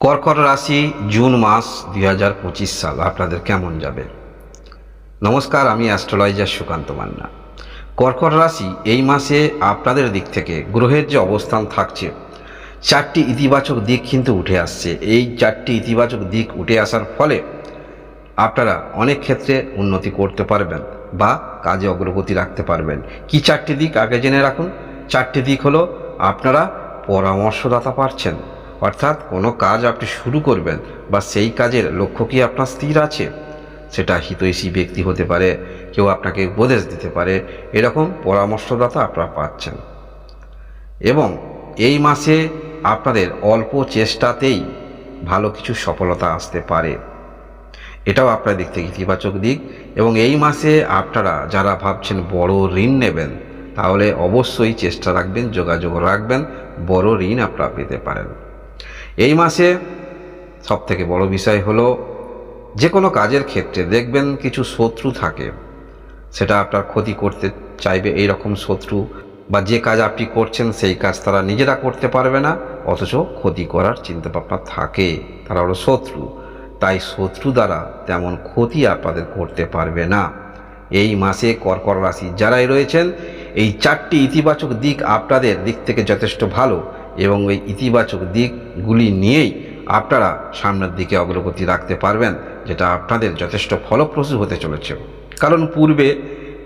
কর্কট রাশি, জুন মাস দুই হাজার পঁচিশ সাল। আপনাদের কেমন যাবে? নমস্কার, আমি অ্যাস্ট্রোলজার সুকান্ত মান্না। কর্কট রাশি এই মাসে আপনাদের দিক থেকে গ্রহের যে অবস্থান থাকছে, চারটি ইতিবাচক দিক কিন্তু উঠে আসছে। এই চারটি ইতিবাচক দিক উঠে আসার ফলে আপনারা অনেক ক্ষেত্রে উন্নতি করতে পারবেন বা কাজে অগ্রগতি রাখতে পারবেন। কি চারটি দিক? আগে জেনে রাখুন। চারটি দিক হলো, আপনারা পরামর্শদাতা পাচ্ছেন অর্থাৎ কোনো কাজ আপনি শুরু করবেন বা সেই কাজের লক্ষ্য কি আপনার স্থির আছে? সেটা হিতৈষী ব্যক্তি হতে পারে, কেউ আপনাকে উপদেশ দিতে পারে, এরকম পরামর্শদাতা আপনারা পাচ্ছেন। এবং এই মাসে আপনাদের অল্প চেষ্টাতেই ভালো কিছু সফলতা আসতে পারে। এটাও আপনার দিক থেকে ইতিবাচক দিক। এবং এই মাসে আপনারা যারা ভাবছেন বড় ঋণ নেবেন, তাহলে অবশ্যই চেষ্টা রাখবেন, যোগাযোগ রাখবেন, বড় ঋণ আপনারা পেতে পারেন। এই মাসে সব থেকে বড় বিষয় হলো, যে কোনো কাজের ক্ষেত্রে দেখবেন কিছু শত্রু থাকে, সেটা আপনার ক্ষতি করতে চাইবে এই রকম শত্রু, বা যে কাজ আপনি করছেন সেই কাজ তারা নিজেরা করতে পারবে না, অথচ ক্ষতি করার চিন্তা ভাবনা থাকে, তারা হলো শত্রু। তাই শত্রু দ্বারা তেমন ক্ষতি আপনাদের করতে পারবে না। এই মাসে কর্কট রাশি যারাই রয়েছেন, এই চারটি ইতিবাচক দিক আপনাদের দিক থেকে যথেষ্ট ভালো। এবং ওই ইতিবাচক দিকগুলি নিয়েই আপনারা সামনের দিকে অগ্রগতি রাখতে পারবেন, যেটা আপনাদের যথেষ্ট ফলপ্রসূ হতে চলেছে। কারণ পূর্বে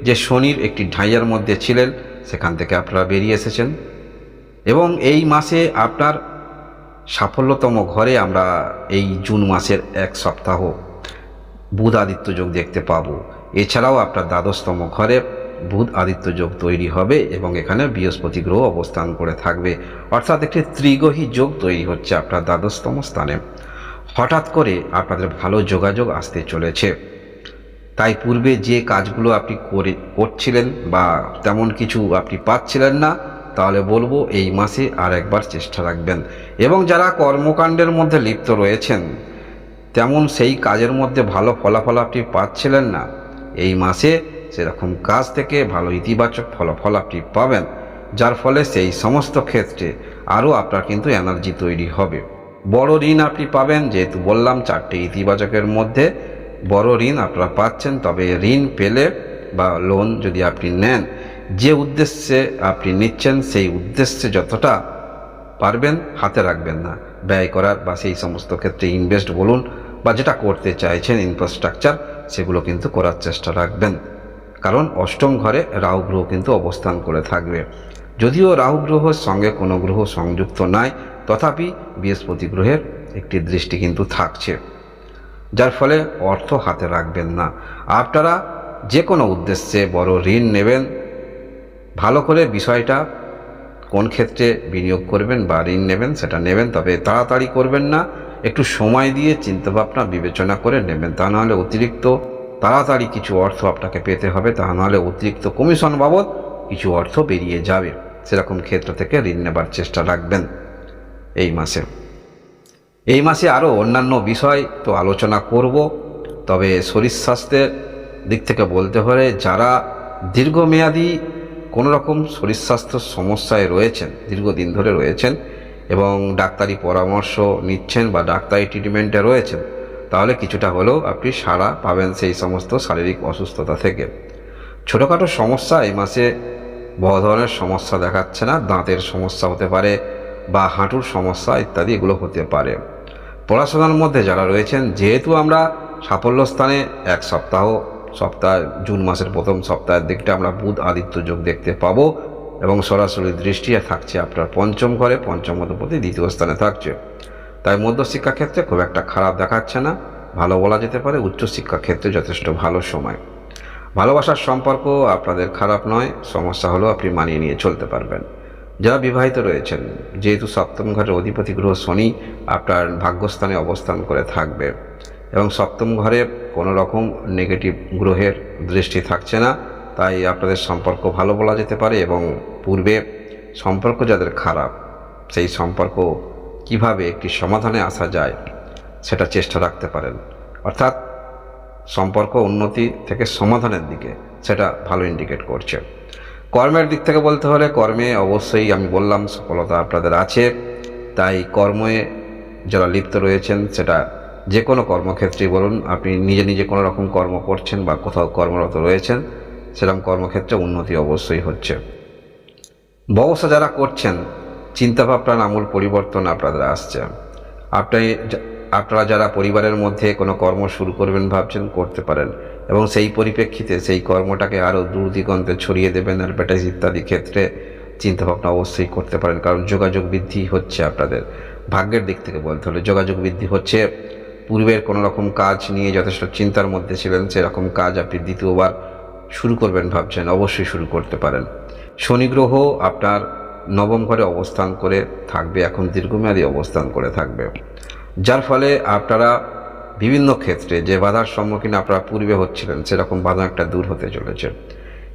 যে শনির একটি ঢাইয়ার মধ্যে ছিলেন, সেখান থেকে আপনারা বেরিয়ে এসেছেন। এবং এই মাসে আপনার সাফল্যতম ঘরে আমরা এই জুন মাসের এক সপ্তাহ বুধাদিত্য যোগ দেখতে পাবো। এছাড়াও আপনার দ্বাদশতম ঘরে বুধ আদিত্য যোগ তৈরি হবে এবং এখানে বৃহস্পতি গ্রহ অবস্থান করে থাকবে। অর্থাৎ একটি ত্রিগ্রহী যোগ তৈরি হচ্ছে আপনার দ্বাদশতম স্থানে। হঠাৎ করে আপনাদের ভালো যোগাযোগ আসতে চলেছে। তাই পূর্বে যে কাজগুলো আপনি করে, করছিলেন বা তেমন কিছু আপনি পাচ্ছিলেন না, তাহলে বলব এই মাসে আর একবার চেষ্টা রাখবেন। এবং যারা কর্মকাণ্ডের মধ্যে লিপ্ত রয়েছেন, তেমন সেই কাজের মধ্যে ভালো ফলাফল আপনি পাচ্ছিলেন না। এই মাসে সেরকম কাজ থেকে ভালো ইতিবাচক ফলাফল আপনি পাবেন, যার ফলে সেই সমস্ত ক্ষেত্রে আরও আপনার কিন্তু এনার্জি তৈরি হবে। বড় ঋণ আপনি পাবেন, যেহেতু বললাম চারটে ইতিবাচকের মধ্যে। বড় ঋণ আপনারা পাচ্ছেন, তবে ঋণ পেলে বা লোন যদি আপনি নেন, যে উদ্দেশ্যে আপনি নিচ্ছেন সেই উদ্দেশ্যে যতটা পারবেন হাতে রাখবেন না। ব্যয় করার বা সেই সমস্ত ক্ষেত্রে ইনভেস্ট বলুন, বা যেটা করতে চাইছেন ইনফ্রাস্ট্রাকচার সেগুলো কিন্তু করার চেষ্টা রাখবেন। কারণ অষ্টম ঘরে রাহু গ্রহ কিন্তু অবস্থান করে থাকবে। যদিও রাহু গ্রহের সঙ্গে কোনো গ্রহ সংযুক্ত নাই, তথাপি বৃহস্পতি গ্রহের একটি দৃষ্টি কিন্তু থাকছে। যার ফলে অর্থ হাতে রাখবেন না। আপনারা যে কোনো উদ্দেশ্যে বড় ঋণ নেবেন, ভালো করে বিষয়টা কোন ক্ষেত্রে বিনিয়োগ করবেন বা ঋণ নেবেন সেটা নেবেন, তবে তাড়াতাড়ি করবেন না, একটু সময় দিয়ে চিন্তাভাবনা বিবেচনা করে নেবেন, তা নাহলে অতিরিক্ত তাড়াতাড়ি কিছু অর্থ আপনাকে পেতে হবে, তা নাহলে অতিরিক্ত কমিশন বাবদ কিছু অর্থ বেরিয়ে যাবে। সেরকম ক্ষেত্র থেকে ঋণ নেবার চেষ্টা রাখবেন এই মাসে। এই মাসে আরও অন্যান্য বিষয় তো আলোচনা করব, তবে শরীর স্বাস্থ্যের দিক থেকে বলতে হলে যারা দীর্ঘমেয়াদী কোনো রকম শরীর স্বাস্থ্য সমস্যায় রয়েছেন, দীর্ঘদিন ধরে রয়েছেন এবং ডাক্তারি পরামর্শ নিচ্ছেন বা ডাক্তারি ট্রিটমেন্টে রয়েছেন তাহলে কিছুটা হলেও আপনি সাড়া পাবেন সেই সমস্ত শারীরিক অসুস্থতা থেকে। ছোটোখাটো সমস্যা এই মাসে বড় ধরনের সমস্যা দেখাচ্ছে না, দাঁতের সমস্যা হতে পারে বা হাঁটুর সমস্যা ইত্যাদি এগুলো হতে পারে। পড়াশোনার মধ্যে যারা রয়েছেন, যেহেতু আমরা সাফল্য স্থানে এক সপ্তাহ সপ্তাহ, জুন মাসের প্রথম সপ্তাহের দিকটা আমরা বুধ আদিত্য যোগ দেখতে পাবো এবং সরাসরি দৃষ্টি থাকছে আপনার পঞ্চম ঘরে, পঞ্চম অধিপতি দ্বিতীয় স্থানে থাকছে। তাই মধ্যশিক্ষা ক্ষেত্রে খুব একটা খারাপ দেখাচ্ছে না। ভালো বলা যেতে পারে উচ্চশিক্ষা ক্ষেত্রে যথেষ্ট ভালো সময়। ভালোবাসার সম্পর্ক আপনাদের খারাপ নয়, সমস্যা হলো আপনি মানিয়ে নিয়ে চলতে পারবেন। যারা বিবাহিত রয়েছেন, যেহেতু সপ্তম ঘরের অধিপতি গ্রহ শনি আপনার ভাগ্যস্থানে অবস্থান করে থাকবে এবং সপ্তম ঘরে কোনো রকম নেগেটিভ গ্রহের দৃষ্টি থাকছে না, তাই আপনাদের সম্পর্ক ভালো বলা যেতে পারে এবং পূর্বে সম্পর্ক যাদের খারাপ, সেই সম্পর্ক কীভাবে একটি সমাধানে আসা যায় সেটা চেষ্টা রাখতে পারেন। অর্থাৎ সম্পর্ক উন্নতি থেকে সমাধানের দিকে সেটা ভালো ইন্ডিকেট করছে। কর্মের দিক থেকে বলতে হলে কর্মে অবশ্যই আমি বললাম সফলতা আপনাদের আছে। তাই কর্মে যারা লিপ্ত রয়েছেন সেটা যে কোনো কর্মক্ষেত্রেই বলুন, আপনি নিজে নিজে কোনো রকম কর্ম করছেন বা কোথাও কর্মরত রয়েছেন, সেরকম কর্মক্ষেত্রে উন্নতি অবশ্যই হচ্ছে। ব্যবসা যারা করছেন চিন্তাভাবনার আমূল পরিবর্তন আপনাদের আসছে। আপনি আপনারা যারা পরিবারের মধ্যে কোনো কর্ম শুরু করবেন ভাবছেন, করতে পারেন। এবং সেই পরিপ্রেক্ষিতে সেই কর্মটাকে আরও দূর দিগন্তে ছড়িয়ে দেবেন অ্যাডভার্টাইজ ইত্যাদি ক্ষেত্রে চিন্তাভাবনা অবশ্যই করতে পারেন। কারণ যোগাযোগ বৃদ্ধি হচ্ছে আপনাদের। ভাগ্যের দিক থেকে বলতে হলে যোগাযোগ বৃদ্ধি হচ্ছে। পূর্বের কোনো রকম কাজ নিয়ে যথেষ্ট চিন্তার মধ্যে ছিলেন, সেরকম কাজ আপনি দ্বিতীয়বার শুরু করবেন ভাবছেন, অবশ্যই শুরু করতে পারেন। শনি গ্রহ আপনার নবম ঘরে অবস্থান করে থাকবে, এখন দীর্ঘমেয়াদী অবস্থান করে থাকবে। যার ফলে আপনারা বিভিন্ন ক্ষেত্রে যে বাধার সম্মুখীন আপনারা পূর্বে হচ্ছিলেন, সেরকম বাধা একটা দূর হতে চলেছে।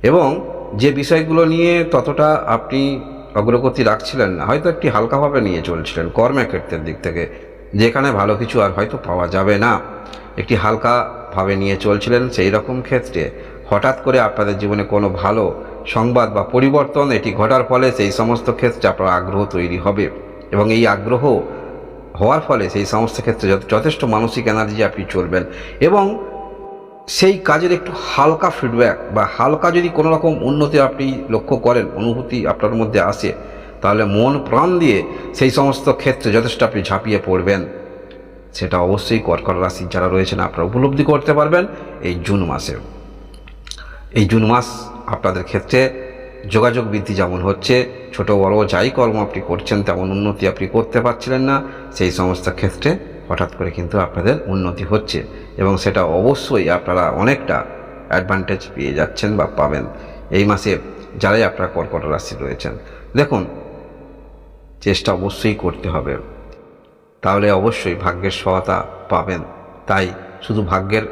এবং যে বিষয়গুলো নিয়ে ততটা আপনি অগ্রগতি রাখছিলেন না, হয়তো একটি হালকাভাবে নিয়ে চলছিলেন কর্মের ক্ষেত্রের দিক থেকে, যেখানে ভালো কিছু আর হয়তো পাওয়া যাবে না। একটি হালকাভাবে নিয়ে চলছিলেন, সেই রকম ক্ষেত্রে হঠাৎ করে আপনাদের জীবনে কোনো ভালো সংবাদ বা পরিবর্তন, এটি ঘটার ফলে সেই সমস্ত ক্ষেত্রে আপনার আগ্রহ তৈরি হবে। এবং এই আগ্রহ হওয়ার ফলে সেই সমস্ত ক্ষেত্রে যথেষ্ট মানসিক এনার্জি আপনি চলবেন। এবং সেই কাজের একটু হালকা ফিডব্যাক বা হালকা যদি কোনো রকম উন্নতি আপনি লক্ষ্য করেন, অনুভূতি আপনার মধ্যে আসে, তাহলে মন প্রাণ দিয়ে সেই সমস্ত ক্ষেত্রে যথেষ্ট আপনি ঝাঁপিয়ে পড়বেন। সেটা অবশ্যই কর্কট রাশি যারা রয়েছেন, আপনারা উপলব্ধি করতে পারবেন এই জুন মাসে। এই জুন মাস আপনাদের ক্ষেত্রে যোগাযোগ বৃদ্ধি যেমন হচ্ছে, ছোট বড় যাই কর্ম আপনি করছেন তেমন উন্নতি আপনি করতে পারছিলেন না, সেই সমস্ত ক্ষেত্রে হঠাৎ করে কিন্তু আপনাদের উন্নতি হচ্ছে এবং সেটা অবশ্যই আপনারা অনেকটা অ্যাডভান্টেজ পেয়ে যাচ্ছেন বা পাবেন। এই মাসে যারাই আপনারা কর্কট রাশি রয়েছেন, দেখুন, চেষ্টা অবশ্যই করতে হবে। তাহলে অবশ্যই ভাগ্যের সহায়তা পাবেন। তাই শুধু ভাগ্যের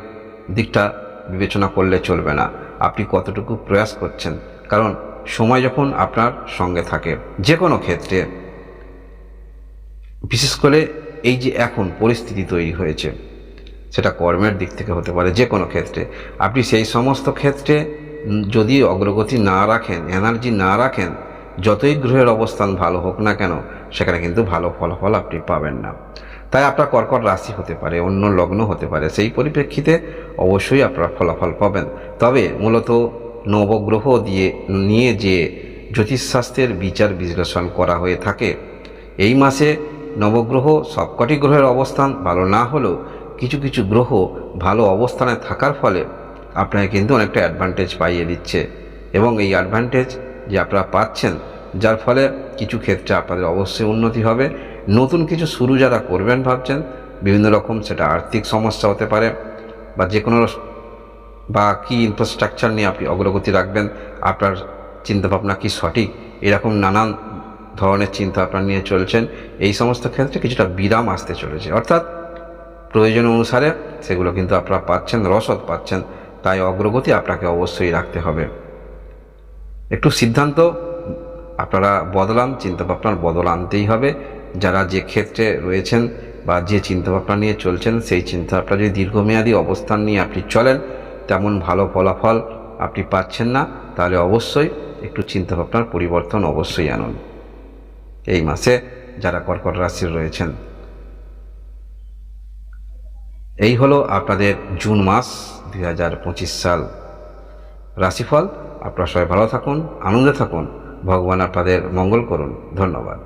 দিকটা বিবেচনা করলে চলবে না। আপনি কতটুকু প্রয়াস করছেন। কারণ সময় যখন আপনার সঙ্গে থাকে যে কোনো ক্ষেত্রে, বিশেষ করে এই যে এখন পরিস্থিতি তৈরি হয়েছে, সেটা কর্মের দিক থেকে হতে পারে যে কোনো ক্ষেত্রে। আপনি সেই সমস্ত ক্ষেত্রে যদি অগ্রগতি না রাখেন এনার্জি না রাখেন, যতই গ্রহের অবস্থান ভালো হোক না কেন, সেখানে কিন্তু ভালো ফলাফল আপনি পাবেন না। তাই আপনার কর্কট রাশি হতে পারে, অন্য লগ্ন হতে পারে, সেই পরিপ্রেক্ষিতে অবশ্যই আপনারা ফলাফল পাবেন। তবে মূলত নবগ্রহ দিয়ে, নিয়ে যে জ্যোতিষশাস্ত্রের বিচার বিশ্লেষণ করা হয়ে থাকে, এই মাসে নবগ্রহ সবকটি গ্রহের অবস্থান ভালো না হলেও কিছু কিছু গ্রহ ভালো অবস্থানে থাকার ফলে আপনাকে কিন্তু অনেকটা অ্যাডভান্টেজ পাইয়ে দিচ্ছে। এবং এই অ্যাডভান্টেজ যে আপনারা পাচ্ছেন, যার ফলে কিছু ক্ষেত্রে আপনাদের অবশ্যই উন্নতি হবে। নতুন কিছু শুরু যারা করবেন ভাবছেন, বিভিন্ন রকম সেটা আর্থিক সমস্যা হতে পারে বা যে কোনো বা কি ইনফ্রাস্ট্রাকচার নিয়ে আপনি অগ্রগতি রাখবেন, আপনার চিন্তাভাবনা কি সঠিক, এরকম নানান ধরনের চিন্তা আপনার নিয়ে চলছেন, এই সমস্ত ক্ষেত্রে কিছুটা বিরাম আসতে চলেছে। অর্থাৎ প্রয়োজন অনুসারে সেগুলো কিন্তু আপনারা পাচ্ছেন, রসদ পাচ্ছেন, তাই অগ্রগতি আপনাকে অবশ্যই রাখতে হবে। একটু সিদ্ধান্ত আপনারা বদলান, চিন্তাভাবনার বদল আনতেই হবে। যারা যে ক্ষেত্রে রয়েছেন বা যে চিন্তাভাবনা নিয়ে চলছেন, সেই চিন্তাভাবনা যদি দীর্ঘমেয়াদী অবস্থান নিয়ে আপনি চলেন, তেমন ভালো ফলাফল আপনি পাচ্ছেন না, তাহলে অবশ্যই একটু চিন্তাভাবনার পরিবর্তন অবশ্যই আনুন। এই মাসে যারা কর্কট রাশির রয়েছেন, এই হলো আপনাদের জুন মাস দু হাজার পঁচিশ সাল। রাশিফল, আপনারা সবাই ভালো থাকুন, আনন্দে থাকুন, ভগবান আপনাদের মঙ্গল করুন। ধন্যবাদ।